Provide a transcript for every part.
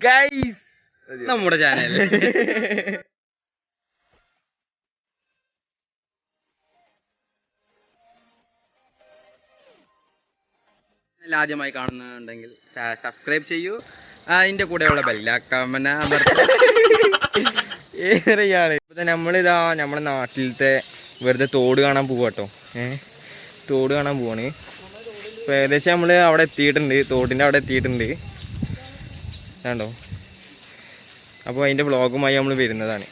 Guys നമ്മുടെ channel ആദ്യമായി കാണുന്നുണ്ടെങ്കിൽ സബ്സ്ക്രൈബ് ചെയ്യൂ. അതിന്റെ കൂടെയുള്ള ബെല്ലാക്കമന ഏറെയാണ്. ഇപ്പൊ നമ്മളിതാ നമ്മുടെ നാട്ടിലത്തെ വെറുതെ തോട് കാണാൻ പോവാട്ടോ ഏ? തോട് കാണാൻ പോവാണ്. ഇപ്പൊ ഏകദേശം നമ്മൾ അവിടെ എത്തിയിട്ടുണ്ട്. തോടിന്റെ അവിടെ എത്തിയിട്ടുണ്ട്. കണ്ടോ? അപ്പോൾ അതിന്റെ ബ്ലോഗുമായി നമ്മൾ വരുന്നതാണ്.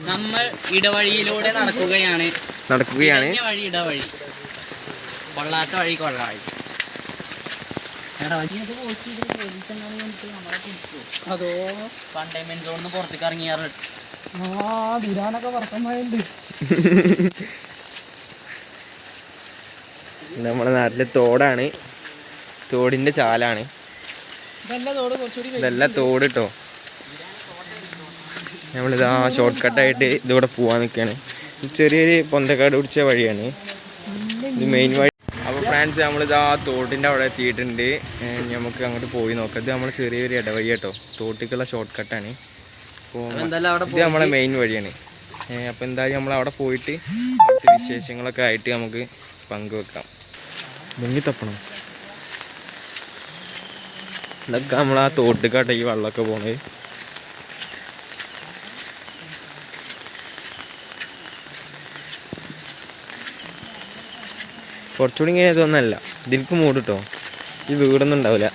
നമ്മൾ ഇടവഴിയിലൂടെ നടക്കുകയാണ്. നടക്കുകയാണ്. വഴി ഇടവഴി. കൊള്ളാത്ത വഴി കൊള്ളായി. അതോ കണ്ടെയ്ൻമെന്റ് സോണിന്ന് പുറത്തേക്ക് ഇറങ്ങിയാറ്. നമ്മുടെ നാട്ടിലെ തോടാണ്. തോടിന്റെ ചാലാണ്. ഇതല്ല തോട് കേട്ടോ നമ്മളിതാ ഷോർട്ട് കട്ടായിട്ട് ഇതിവിടെ പോവാൻ നിൽക്കുകയാണ് ചെറിയൊരു പൊന്തക്കാട് പിടിച്ച വഴിയാണ്. ഇത് മെയിൻ വഴി. അപ്പോൾ ഫ്രാൻസ് നമ്മളിതാ തോട്ടിന്റെ അവിടെ എത്തിയിട്ടുണ്ട്. നമുക്ക് അങ്ങോട്ട് പോയി നോക്കാം. ഇത് നമ്മളെ ചെറിയൊരു ഇടവഴി കേട്ടോ തോട്ടിക്കുള്ള ഷോർട്ട് കട്ടാണ് അപ്പോൾ എന്തായാലും അവിടെ ഇത് നമ്മളെ മെയിൻ വഴിയാണ്. അപ്പോൾ എന്തായാലും നമ്മൾ അവിടെ പോയിട്ട് അവിടുത്തെ വിശേഷങ്ങളൊക്കെ ആയിട്ട് നമുക്ക് പങ്കുവെക്കാം. മുങ്ങി തപ്പണം ഇതൊക്കെ നമ്മൾ ആ തോട്ടിക്കാട്ടെ ഈ വെള്ളമൊക്കെ പോണേ. കുറച്ചുകൂടി ഇങ്ങനെ ഇതൊന്നല്ല. ഇതിൽക്ക് മൂടിട്ടോ. ഈ വീടൊന്നും ഉണ്ടാവില്ല.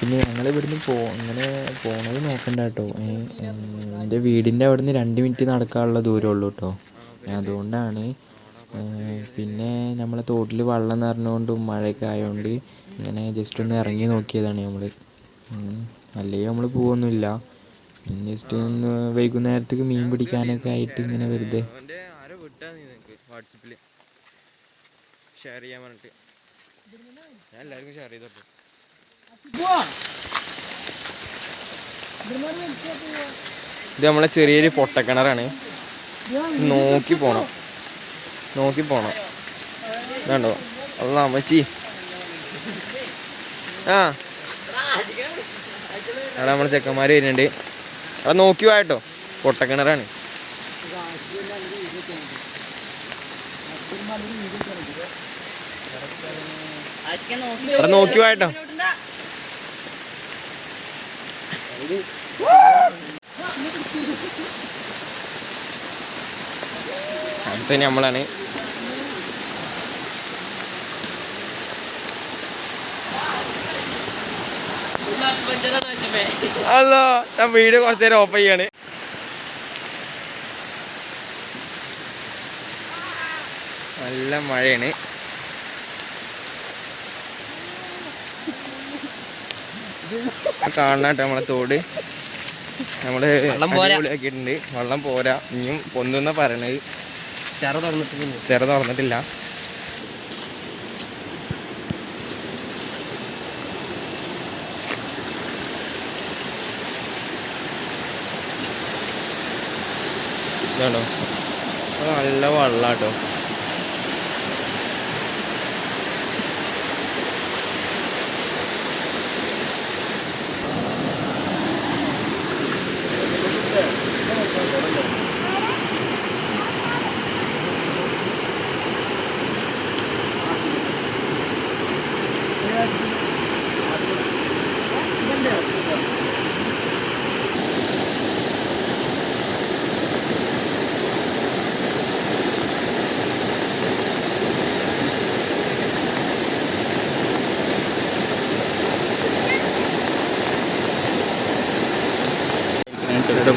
പിന്നെ ഞങ്ങൾ ഇവിടുന്ന് പോ ഇങ്ങനെ പോണത് നോക്കണ്ട കേട്ടോ. എന്റെ വീടിന്റെ അവിടെ നിന്ന് രണ്ട് മിനിറ്റ് നടക്കാനുള്ള ദൂരമുള്ളൂ കേട്ടോ. അതുകൊണ്ടാണ് പിന്നെ നമ്മളെ തോട്ടിൽ വെള്ളം നിറഞ്ഞുകൊണ്ടും മഴയൊക്കെ ആയതുകൊണ്ട് ഇങ്ങനെ ജസ്റ്റ് ഒന്ന് ഇറങ്ങി നോക്കിയതാണ് നമ്മൾ അല്ലെങ്കിൽ നമ്മൾ പോവൊന്നുമില്ല. ജസ്റ്റ് ഒന്ന് വൈകുന്നേരത്തേക്ക് മീൻ പിടിക്കാനൊക്കെ ആയിട്ട് ഇങ്ങനെ വെറുതെ. എല്ലാവർക്കും ഷെയർ ഇത് നമ്മളെ ചെറിയൊരു പൊട്ടക്കിണറാണ്. നോക്കി പോണം. നോക്കി പോണം. വേണ്ടോ അല്ല അമ്മച്ചി. ആ. അവിടെ നമ്മളെ ചെക്കന്മാർ വരുന്നുണ്ട്. അവിടെ നോക്കി വാട്ടോ പൊട്ടക്കിണറാണ്. അവിടെ നോക്കി വാട്ടോ അടുത്ത നമ്മളാണ്. അല്ല ഞാൻ വീഡിയോ കുറച്ചു നേരം ഓഫ് ചെയ്യാണ്. നല്ല മഴയാണ്. കാണാട്ടെ നമ്മളെ തോട്. നമ്മൾ വെള്ളം പോരാ. അടിപൊളിയാക്കിയിട്ടുണ്ട്. വെള്ളം പോരാ. ഇനിയും പൊന്തുന്ന പറയണത്. ചെറ തുറന്നിട്ടില്ല. ചെറ തുറന്നിട്ടില്ല. ഇതാണോ? നല്ല എന്നിട്ട്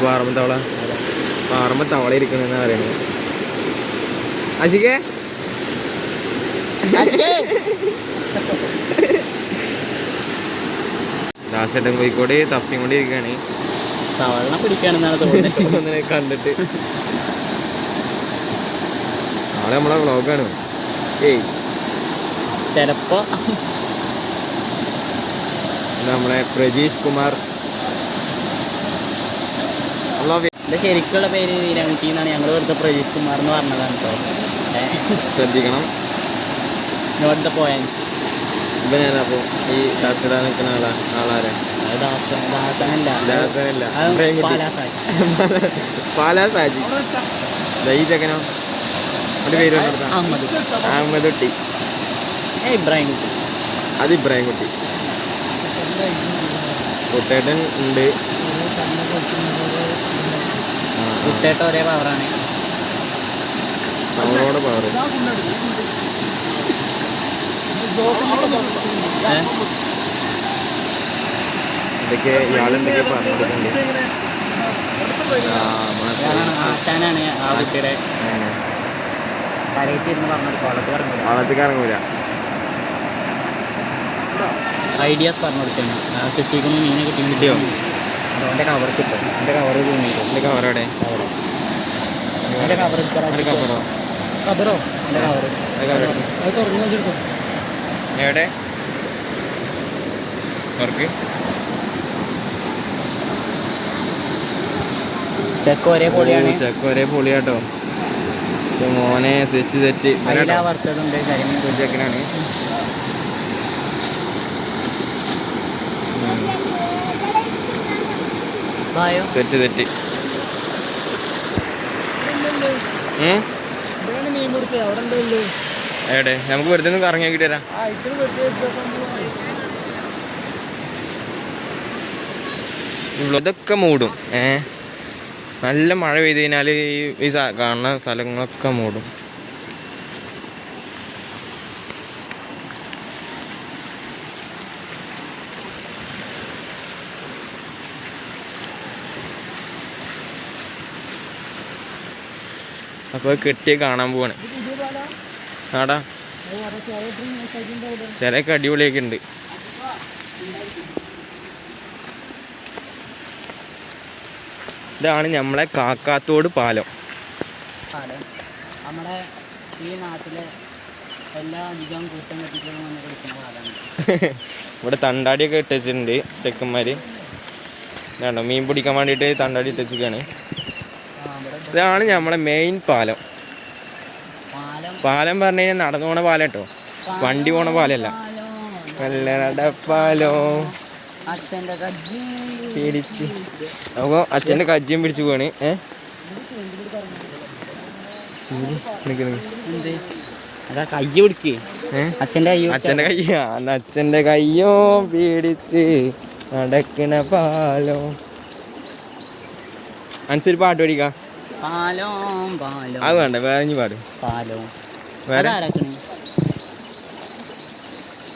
പാറമ്പ തവള. പാറമ്പ തവള ഇരിക്കണെന്ന് പറയുന്നത് അശികേ? ദാസേട്ടൻ കോഴിക്കോട് തപ്പിയും കൊണ്ട് ഇരിക്കാണ്. തവള പിടിക്കാണെന്നാണ് തോന്നുന്നത്. കണ്ടിട്ട്. നാളെ നമ്മളെ വ്ളോഗാണ് ഏയ്. ചിലപ്പോ. നമ്മളെ പ്രജീഷ് കുമാർ എന്റെ ശരിക്കുള്ള പേര് നീരാൻകുട്ടി എന്നാണ് ഞങ്ങൾ വെറുതെ പ്രജീഷ് കുമാർ എന്ന് പറഞ്ഞതാണ് കേട്ടോ ശ്രദ്ധിക്കണം. നോട്ട് ദ പോയിന്റ് അപ്പൊ? ഈ ഷർട്ടിടാൻ നിൽക്കുന്ന ആളാ? ആളാരെ? അത് ദാസ ദാസനല്ല. ദാസനല്ല. അത് ഇബ്രാഹിം കുട്ടി. പാലാസാജി. ഈ ചെക്കനോ? പേര് അഹമ്മദ് അഹമ്മദ് കുട്ടി. ഇബ്രാഹിം കുട്ടി. അത് ഇബ്രാഹിം കുട്ടി. കുട്ടേട്ടൻ ഉണ്ട്. കുട്ടേട്ട ഒരേ പവറാണ് അവരോട് പവർ? ഇതൊക്കെ ഇയാളെന്തൊക്കെ പറഞ്ഞിട്ടുണ്ട്. ഇയാളാണ് ആശാനാണ് ആ കുട്ടിയുടെ. ഇറങ്ങൂല. ഐഡിയാസ് പറഞ്ഞു കൊടുക്കുന്നു കിട്ടിയിരിക്കുന്നു മീനെ കിട്ടി കിട്ടിയോ? അവന്റെ കവർ കിട്ടും. എന്റെ കവർ എന്റെ കവർ ഒരു കവറോ കവറോ എന്റെ കവർ അത് തുറന്നു വെച്ചെടുക്കും എവിടെ? വർക്ക് ചെക്ക് ഒരേ പൊളിയാണ്. ചെക്ക് ഒരേ പൊളിയാട്ടോ. മോനെ സെറ്റ് സെറ്റ്. ചെക്കനാണ് അവിടെ എന്തോ എവിടെ? നമുക്ക് വെറുതെ ഒന്ന് കറങ്ങി നോക്കിട്ട് തരാം ഇതൊക്കെ മൂടും. ഏ? നല്ല മഴ പെയ്ത് കഴിഞ്ഞാൽ ഈ കാണുന്ന സ്ഥലങ്ങളൊക്കെ മൂടും. അപ്പോൾ കെട്ടിയ കാണാൻ പോവാണ്. ആടാ. ചിലയൊക്കെ അടിപൊളിയൊക്കെ ഉണ്ട്. ഇതാണ് നമ്മളെ കാക്കാത്തോട് പാലം. നമ്മളെ നമ്മുടെ ഈ നാട്ടിലെ എല്ലാ അധികം കൂട്ടം പാലാണ്. ഇവിടെ തണ്ടാടിയൊക്കെ ഇട്ട് ചെക്കന്മാര്. ചെക്കന്മാർ മീൻ പിടിക്കാൻ വേണ്ടിയിട്ട് തണ്ടാടി ഇട്ട് വെച്ചിരിക്കുകയാണ് ആ, ഇവിടെ ഇതാണ് നമ്മളെ മെയിൻ പാലം. പാലം. പാലം പറഞ്ഞു കഴിഞ്ഞാൽ നടന്നു പോണ പാലം കേട്ടോ വണ്ടി പോണ പാലല്ല. നല്ല നടപ്പാലോ. കജ്ജി. പിടിച്ച്. അപ്പോൾ അച്ഛന്റെ കജ്ജിയും പിടിച്ച് പോവാണ്. അച്ഛന്റെ കയ്യ് പിടിക്കേ. ഏ? അച്ഛന്റെ കയ്യ്? അച്ഛന്റെ കയ്യാ. അന്ന് അച്ഛന്റെ കയ്യോ പിടിച്ച് നടക്കണ പാലോ. അനുസരിച്ച് പാട്ട് പഠിക്കാം പാലോ പാലോ. അത് വേണ്ട വേറെ പാട്. പാലോ. വേറെ? അതാരാക്കണേ?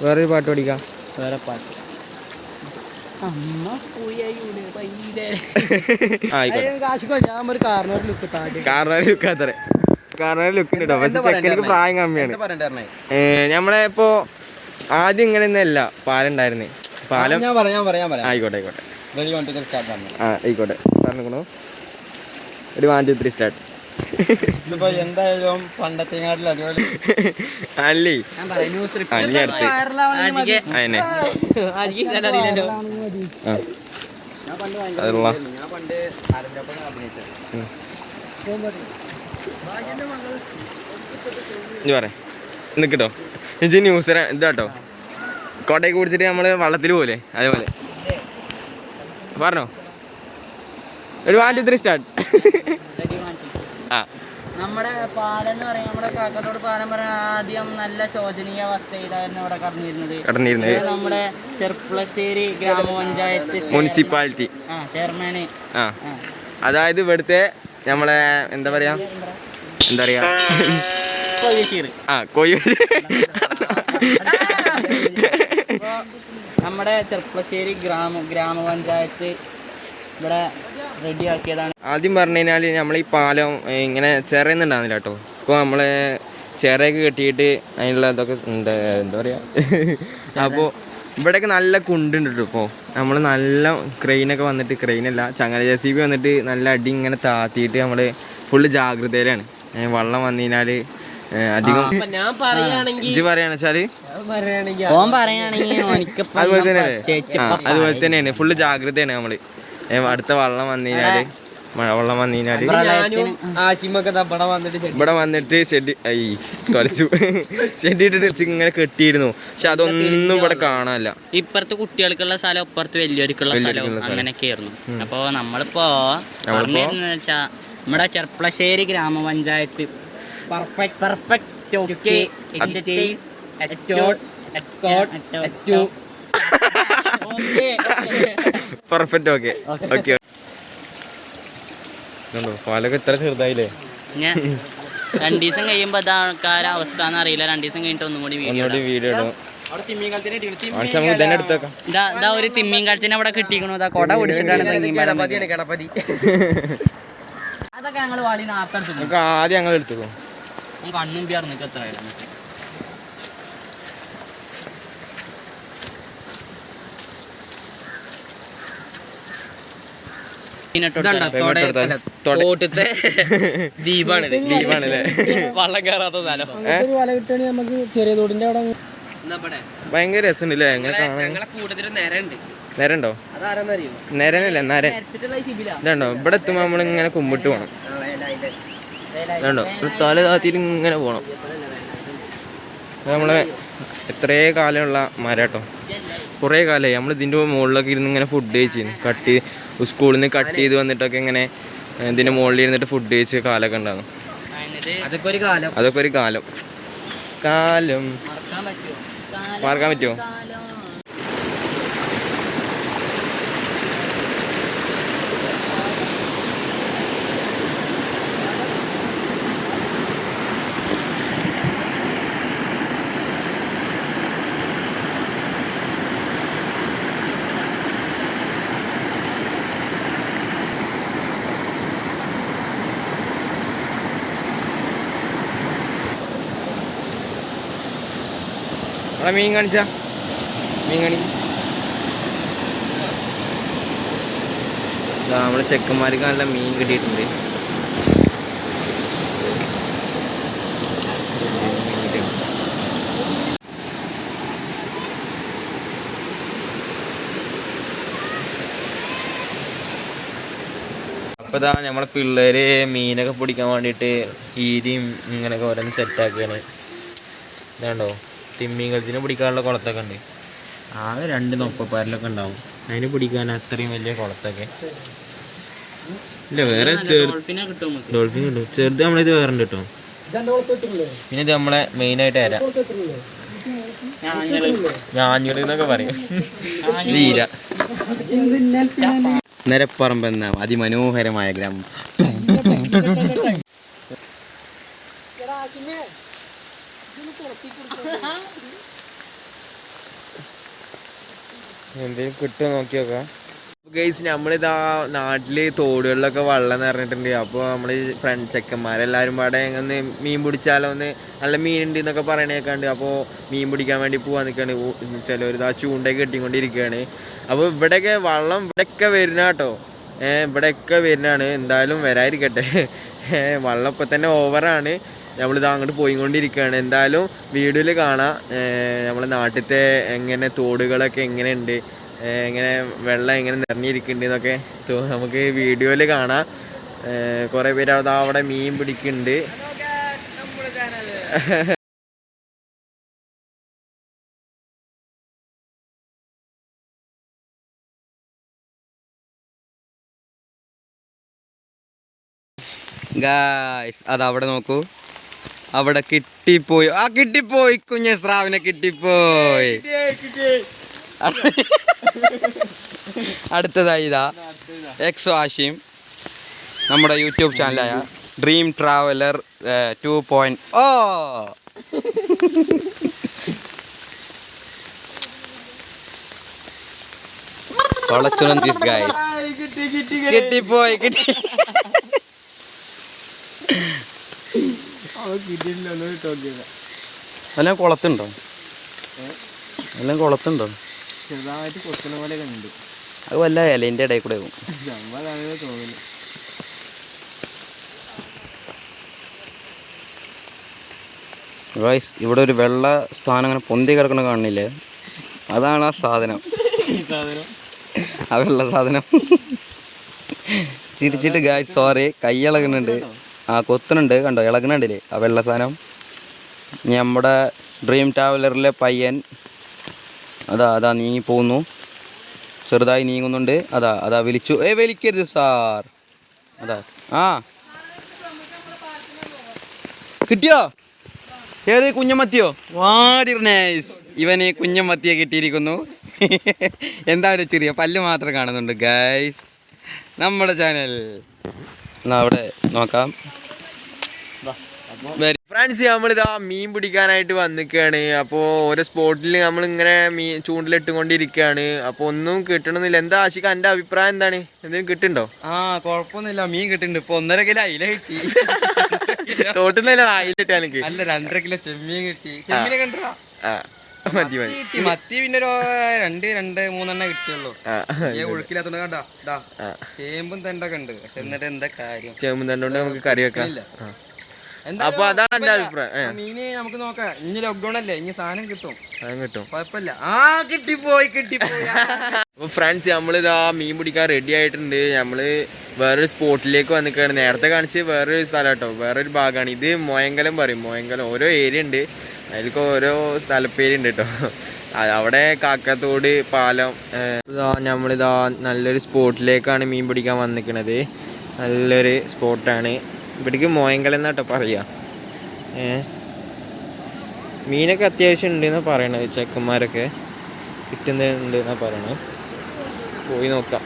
വേറൊരു പാട്ട് പഠിക്കാം. വേറെ പാട്ട്. ഒരു പ്രായം കമ്മിയാണ്. നമ്മളെ ഇപ്പോ ആദ്യം ഇങ്ങനെ അല്ല പാലുണ്ടായിരുന്നു. പാലം ആയിക്കോട്ടെ ആയിക്കോട്ടെ. ആയിക്കോട്ടെ. പറഞ്ഞോ ഒരു വൺ ടു ത്രീ സ്റ്റാർട്ട് ഇതിപ്പോ എന്തായാലും പണ്ടത്തെങ്ങാട്ടിൽ അടിപൊളി. അല്ലേ ന്യൂസ് നിൽക്കട്ടോ ഇതാട്ടോ. കോട്ടയ്ക്ക് കുടിച്ചിട്ട് നമ്മൾ വള്ളത്തിൽ പോലെ അതേപോലെ. പറഞ്ഞോ. ഒരു വൺ ടു ത്രീ സ്റ്റാർട്ട് ആ നമ്മുടെ പാലെന്ന് പറയാം നമ്മുടെ കാക്കത്തോട് പാലം പറയാൻ ആദ്യം നല്ല ശോചനീയ അവസ്ഥയിലായിരുന്നു ഇവിടെ കടന്നിരുന്നത് കടന്നിരുന്നത് നമ്മുടെ ചെർപ്പുളശ്ശേരി ഗ്രാമപഞ്ചായത്ത് മുനിസിപ്പാലിറ്റി ചെയർമാന് ആ. അതായത് ഇവിടുത്തെ നമ്മളെ എന്താ പറയാ എന്താ പറയാ. ആ കൊയ്യ നമ്മുടെ ചെർപ്പളശ്ശേരി ഗ്രാമ ഗ്രാമപഞ്ചായത്ത് ഇവിടെ റെഡിയാക്കിയതാണ്. ആദ്യം പറഞ്ഞു കഴിഞ്ഞാൽ നമ്മൾ ഈ പാലം ഇങ്ങനെ ചിറയുന്നുണ്ടാകുന്നില്ല കേട്ടോ. ഇപ്പോൾ നമ്മൾ ചിറയൊക്കെ കെട്ടിയിട്ട് അതിനുള്ള ഇതൊക്കെ എന്താ എന്താ പറയുക അപ്പോൾ ഇവിടെയൊക്കെ നല്ല കുണ്ടുണ്ട് കേട്ടോ ഇപ്പോൾ നമ്മൾ നല്ല ക്രെയിനൊക്കെ വന്നിട്ട് ക്രെയിനല്ല ചങ്ങല ജെ സി ബി വന്നിട്ട് നല്ല അടി ഇങ്ങനെ താത്തിയിട്ട് നമ്മൾ ഫുള്ള് ജാഗ്രതയിലാണ്. വെള്ളം വന്നു കഴിഞ്ഞാൽ അധികം ഞാൻ പറയുകയാണെങ്കിൽ പറയുകയാണെങ്കിൽ ഓനിക്കിപ്പം അതുപോലെ തന്നെയാണ്. ഫുള്ള് ജാഗ്രതയാണ് നമ്മൾ. അടുത്ത വള്ളം വന്നു കഴിഞ്ഞാൽ മഴവെള്ളം വന്നു കഴിഞ്ഞാൽ ഇവിടെ വന്നിട്ട് ഷെഡ് ഐ തൊലച്ചു. ഷെഡ് ഇട്ടിട്ട് ഇങ്ങനെ കെട്ടിയിരുന്നു. പക്ഷെ അതൊന്നും ഇവിടെ കാണാനില്ല. ഇപ്പുറത്ത് കുട്ടികൾക്കുള്ള സ്ഥലം ഇപ്പുറത്ത് വലിയവർക്കുള്ള സ്ഥലം. അങ്ങനെയൊക്കെ ആയിരുന്നു അപ്പൊ നമ്മളിപ്പോ വെച്ചാ നമ്മുടെ ചെർപ്പളശ്ശേരി ഗ്രാമപഞ്ചായത്ത്. Perfect perfect okay perfect okay okay പാലൊക്കെ ഇത്ര ചെറുതായില്ലേ? ഞാൻ രണ്ടു ദിവസം കഴിയുമ്പോ അത് ആൾക്കാരെ അവസ്ഥ എന്ന് അറിയില്ല. രണ്ടു ദിവസം കഴിഞ്ഞിട്ട് ഒന്നും കൂടി വീഡിയോ ഒന്നുകൂടി വീഡിയോ ഇടും. ഇതാ ഒരു തിമ്മീൻ അവിടെ കിട്ടിക്കണു. ഇതാ കൊട പിടിച്ചിട്ടാണ് അതൊക്കെ ഞങ്ങൾ വാളി നാർത്തെടുത്തു നമുക്ക് ആദ്യം ഞങ്ങൾ എടുത്തു കണ്ണും പിയർന്നിട്ട് എത്ര ആയിരുന്നു ഇതുണ്ടോ? തോടെ- അല്ല, തോടെ- തോട്ടത്തെ ദ്വീപാണ് ലീവാണല്ലേ വള്ളം കയറാത്ത സ്ഥലം. എന്നാ ഇവിടെ? ഭയങ്കര രസമുണ്ടല്ലേ? ഞങ്ങളെ കൂട്ടത്തിൽ നേരണ്ട് നേരണ്ടോ നേരനല്ലേ നേരൻ ഇതുണ്ടോ? ഇവിടെ എത്തുമ്പോ നമ്മൾ ഇങ്ങനെ കുമ്പിട്ട് പോണം. ഇതുണ്ടോ? തല താത്തിയിൽ ഇങ്ങനെ പോണം. നമ്മളെ എത്രേ കാലമുള്ള മരാട്ടോ. കുറേ കാലമായി നമ്മൾ ഇതിന്റെ മുകളിലൊക്കെ ഇരുന്ന് ഇങ്ങനെ ഫുഡ് കഴിച്ചിരുന്നു. കട്ട് സ്കൂളിൽ നിന്ന് കട്ട് ചെയ്ത് വന്നിട്ടൊക്കെ ഇങ്ങനെ ഇതിന്റെ മുകളിൽ ഇരുന്നിട്ട് ഫുഡ് കഴിച്ച് കാലമൊക്കെ ഉണ്ടാകും അതൊക്കെ ഒരു കാലം. അതൊക്കെ ഒരു കാലം. കാലം. മറക്കാൻ പറ്റുമോ അവിടെ മീൻ കാണിച്ചാ. മീൻ കാണി നമ്മൾ നമ്മളെ ചെക്കന്മാർക്ക് നല്ല മീൻ കിട്ടിയിട്ടുണ്ട്. അപ്പോൾ ഇതാ നമ്മളെ പിള്ളേര് മീനൊക്കെ പിടിക്കാൻ വേണ്ടിയിട്ട് ഈരിയും ഇങ്ങനെയൊക്കെ ഓരോന്ന് സെറ്റാക്കുകയാണ് ഇതാണ്ടോ? തിമ്മീൻ കളത്തിന് പിടിക്കാനുള്ള കുളത്തൊക്കെ ഉണ്ട്. ആകെ രണ്ട് നൊപ്പപ്പാരിലൊക്കെ ഉണ്ടാവും. അതിന് പിടിക്കാൻ അത്രയും വലിയ കുളത്തൊക്കെ. ഇല്ല വേറെ ഡോൾഫിനെ കിട്ടും ഡോൾഫിൻ കിട്ടും. ചെറുത് നമ്മളിത് വേറെ ഉണ്ട് കിട്ടും. പിന്നെ ഇത് നമ്മളെ മെയിനായിട്ട് തരാം ഞാഞ്ഞൂറ് എന്നൊക്കെ പറയും. തീര നിരപ്പറമ്പ് എന്ന അതിമനോഹരമായ ഗ്രാമം. എന്തെങ്കിലും കിട്ടുമോ നോക്കി നോക്കാം ഗൈസ് നമ്മളിതാ നാട്ടിൽ തോടുകളിലൊക്കെ വെള്ളം നിറഞ്ഞിട്ടുണ്ട്. അപ്പോൾ നമ്മൾ ഫ്രണ്ട് ചെക്കന്മാരെല്ലാവരും പാടെ ഒന്ന് മീൻ പിടിച്ചാലോ ഒന്ന് നല്ല മീനുണ്ട് എന്നൊക്കെ പറയണേക്കാണ്ട് അപ്പോൾ മീൻ പിടിക്കാൻ വേണ്ടി പോവാൻ നിൽക്കാണ് ചിലവരിതാ ചൂണ്ടയൊക്കെ കെട്ടിക്കൊണ്ടിരിക്കുകയാണ് അപ്പോൾ ഇവിടെയൊക്കെ വെള്ളം ഇവിടെയൊക്കെ വരുന്ന കേട്ടോ. ഇവിടെയൊക്കെ വരുന്നതാണ്. എന്തായാലും വരാതിരിക്കട്ടെ. വെള്ളം ഇപ്പം തന്നെ ഓവറാണ് നമ്മളിത് അങ്ങോട്ട് പോയിക്കൊണ്ടിരിക്കുകയാണ്. എന്തായാലും വീഡിയോയിൽ കാണാം. നമ്മളെ നാട്ടിലത്തെ എങ്ങനെ തോടുകളൊക്കെ എങ്ങനെയുണ്ട്? എങ്ങനെ വെള്ളം എങ്ങനെ നിറഞ്ഞിരിക്കുന്നുണ്ട് എന്നൊക്കെ തോ- നമുക്ക് വീഡിയോയിൽ കാണാം. കുറേ പേര് അവിടെ അവിടെ മീൻ പിടിക്കുന്നുണ്ട്. ഗായ്സ് അത് അവിടെ നോക്കൂ. അവിടെ കിട്ടിപ്പോയി. ആ കിട്ടിപ്പോയി കുഞ്ഞ സ്രാവിനെ കിട്ടിപ്പോയി. അടുത്തതായി ഇതാ എക്സ് ആശിം നമ്മുടെ YouTube ചാനലായ dream traveller two point oh. This കിട്ടിപ്പോയി കിട്ടി. എല്ലാം കുളത്തുണ്ടോ? എല്ലാം കുളത്തുണ്ടോ? ചെറുതായിട്ട് കൊത്തുന്ന പോലെ ഉണ്ട്. അത് വല്ല ഇലേന്റെ ഇടയിൽ കൂടെ ആവും. റൈസ് ഇവിടെ ഒരു വെള്ള സാധനം അങ്ങനെ പൊന്തി കിടക്കണ കാണുന്നില്ലേ അതാണ് ആ സാധനം. ആ വെള്ള സാധനം. ചിരിച്ചിട്ട് ഗായ് സോറി കൈ ഇളകുന്നുണ്ട്. ആ കൊത്തുന്നുണ്ട് കണ്ടോ? ഇളകണുണ്ടല്ലേ ആ വെള്ള സാധനം. നമ്മുടെ ഡ്രീം ട്രാവലറിലെ പയ്യൻ. അതാ അതാ നീങ്ങി പോകുന്നു. ചെറുതായി നീങ്ങുന്നുണ്ട്. അതാ അതാ വിളിച്ചു. ഏ വലിക്കരുത് സാർ. അതാ. ആ. കിട്ടിയോ? ഏത് കുഞ്ഞമത്തിയോ വാടി നൈസ് ഇവന് കുഞ്ഞമത്തിയെ കിട്ടിയിരിക്കുന്നു. എന്താ ഒരു ചെറിയ പല്ല് മാത്രം കാണുന്നുണ്ട് ഗൈസ് നമ്മുടെ ചാനൽ എന്നാ അവിടെ നോക്കാം. വരി. ഫ്രണ്ട്സ് നമ്മളിതാ മീൻ പിടിക്കാനായിട്ട് വന്നിക്കാണ്. അപ്പോൾ ഓരോ സ്പോട്ടിൽ നമ്മൾ ഇങ്ങനെ മീൻ ചൂണ്ടിലിട്ടുകൊണ്ടിരിക്കുകയാണ് അപ്പോൾ ഒന്നും കിട്ടണമെന്നില്ല എന്താ ആശിക്ക് എന്റെ അഭിപ്രായം എന്താണ്? എന്തെങ്കിലും കിട്ടുണ്ടോ ആ കുഴപ്പമൊന്നുമില്ല മീൻ കിട്ടുന്നുണ്ട്. ഇപ്പൊ ഒന്നര കിലോ അയില കിട്ടി. തോട്ടുന്നില്ല ആയിലിട്ട് എനിക്ക് അല്ല രണ്ടര കിലോ ചെമ്മീൻ കിട്ടി. ചെമ്മീനെ കണ്ടോ ആ. മതി മതി. മത്തി പിന്നെ ഒരു രണ്ട് രണ്ട് മൂന്നെണ്ണ കിട്ടിയുള്ളൂ. ഏ ഒഴുക്കില്ലാത്തോണ്ട് കണ്ടാ ഇതാ. ചേമ്പും തണ്ടൊക്കെ ഉണ്ട്. പക്ഷെ എന്നിട്ട് എന്താ കാര്യം? ചേമ്പും തണ്ടോണ്ട് നമുക്ക് കറി വെക്കാം. അപ്പൊ അതാണ് അഭിപ്രായം. മീന് നമുക്ക് നോക്കാം. ഇനി ലോക്ക്ഡൌൺ അല്ലേ? ഇനി സാധനം കിട്ടും. സാധനം കിട്ടും. കുഴപ്പമില്ല. ആ കിട്ടിപ്പോയി കിട്ടിപ്പോയി. അപ്പൊ ഫ്രണ്ട്സ് നമ്മളിതാ മീൻ പിടിക്കാൻ റെഡി ആയിട്ടുണ്ട്. നമ്മൾ വേറൊരു സ്പോട്ടിലേക്ക് വന്നിക്കാണ്. നേരത്തെ കാണിച്ച് വേറൊരു സ്ഥലം കേട്ടോ. വേറൊരു ഭാഗമാണ് ഇത് മോയങ്കലം പറയും. മോയങ്കലം. ഓരോ ഏരിയ ഉണ്ട്. അതിലേക്ക് ഓരോ സ്ഥലപ്പേരുണ്ട് കേട്ടോ അവിടെ കാക്കത്തോട് പാലം ഇതാ നമ്മളിതാ നല്ലൊരു സ്പോട്ടിലേക്കാണ് മീൻ പിടിക്കാൻ വന്നിരിക്കുന്നത് നല്ലൊരു സ്പോട്ടാണ്. ഇവിടേക്ക് മോയങ്കലം എന്നാട്ടോ പറയുക മീനൊക്കെ അത്യാവശ്യം ഉണ്ടെന്നാണ് പറയണത് ചെക്കന്മാരൊക്കെ. കിട്ടുന്നുണ്ട് എന്നാണ് പറയണത്. പോയി നോക്കാം.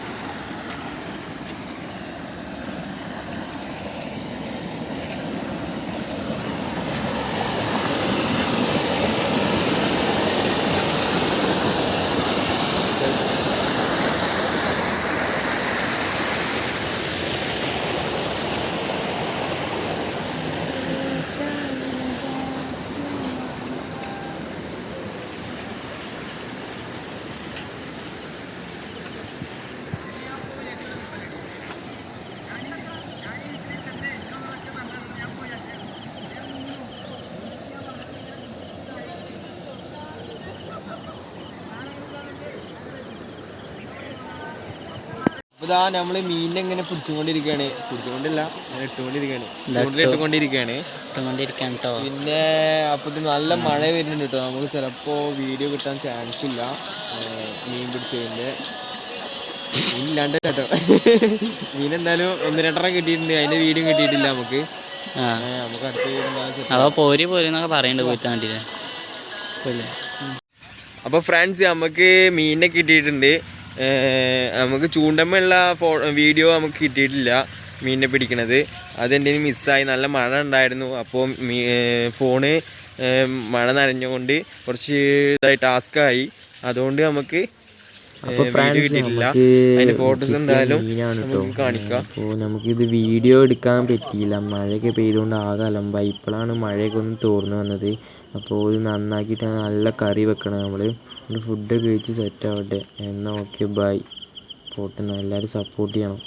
ഇതാ നമ്മൾ മീനിനെ ഇങ്ങനെ പിടിച്ചുകൊണ്ടിരിക്കുകയാണ്. പിടിച്ചുകൊണ്ടില്ല ഇങ്ങനെ ഇട്ടുകൊണ്ടിരിക്കുകയാണ്. ഇട്ടുകൊണ്ടിരിക്കുകയാണ്. കേട്ടോ പിന്നെ അപ്പൊ നല്ല മഴ വരുന്നുണ്ട് കേട്ടോ നമുക്ക് ചിലപ്പോ വീഡിയോ കിട്ടാൻ ചാൻസ് ഇല്ല. മീൻ പിടിച്ചതിന്റെ. മീൻ ഇല്ലാണ്ട് കേട്ടോ മീൻ എന്തായാലും ഒന്ന് രണ്ടെണ്ണം കിട്ടിയിട്ടുണ്ട്. അതിന്റെ വീഡിയോ കിട്ടിയിട്ടില്ല നമുക്ക്. നമുക്ക് അടുത്ത അപ്പോൾ പോരി പോരിന്നൊക്കെ പറയണ്ട് പോയിട്ടാ വേണ്ടിയില്ലേ അപ്പോൾ ഫ്രണ്ട്സ് നമുക്ക് മീനിനെ കിട്ടിയിട്ടുണ്ട്. നമുക്ക് ചൂണ്ടമ്മയുള്ള ഫോ വീഡിയോ നമുക്ക് കിട്ടിയിട്ടില്ല. മീനിനെ പിടിക്കണത്. അതെന്റെ മിസ്സായി നല്ല മഴ ഉണ്ടായിരുന്നു. അപ്പോൾ മീ ഫോണ് മഴ നനഞ്ഞുകൊണ്ട് കുറച്ച് ഇതായി ടാസ്ക്കായി അതുകൊണ്ട് നമുക്ക് അപ്പോൾ നമുക്കിത് വീഡിയോ എടുക്കാൻ പറ്റിയില്ല. മഴയൊക്കെ പെയ്തുകൊണ്ട് ആകെ അലമ്പായി. ഇപ്പോഴാണ് മഴയൊക്കെ ഒന്ന് തോർന്നു വന്നത്. അപ്പോൾ ഇത് നന്നാക്കിയിട്ട് നല്ല കറി വെക്കണം നമ്മൾ ഫുഡ് കഴിച്ച് സെറ്റ് ആവട്ടെ. എന്നാൽ ഓക്കെ ബൈ പോട്ടെ എല്ലാവരും സപ്പോർട്ട് ചെയ്യണം.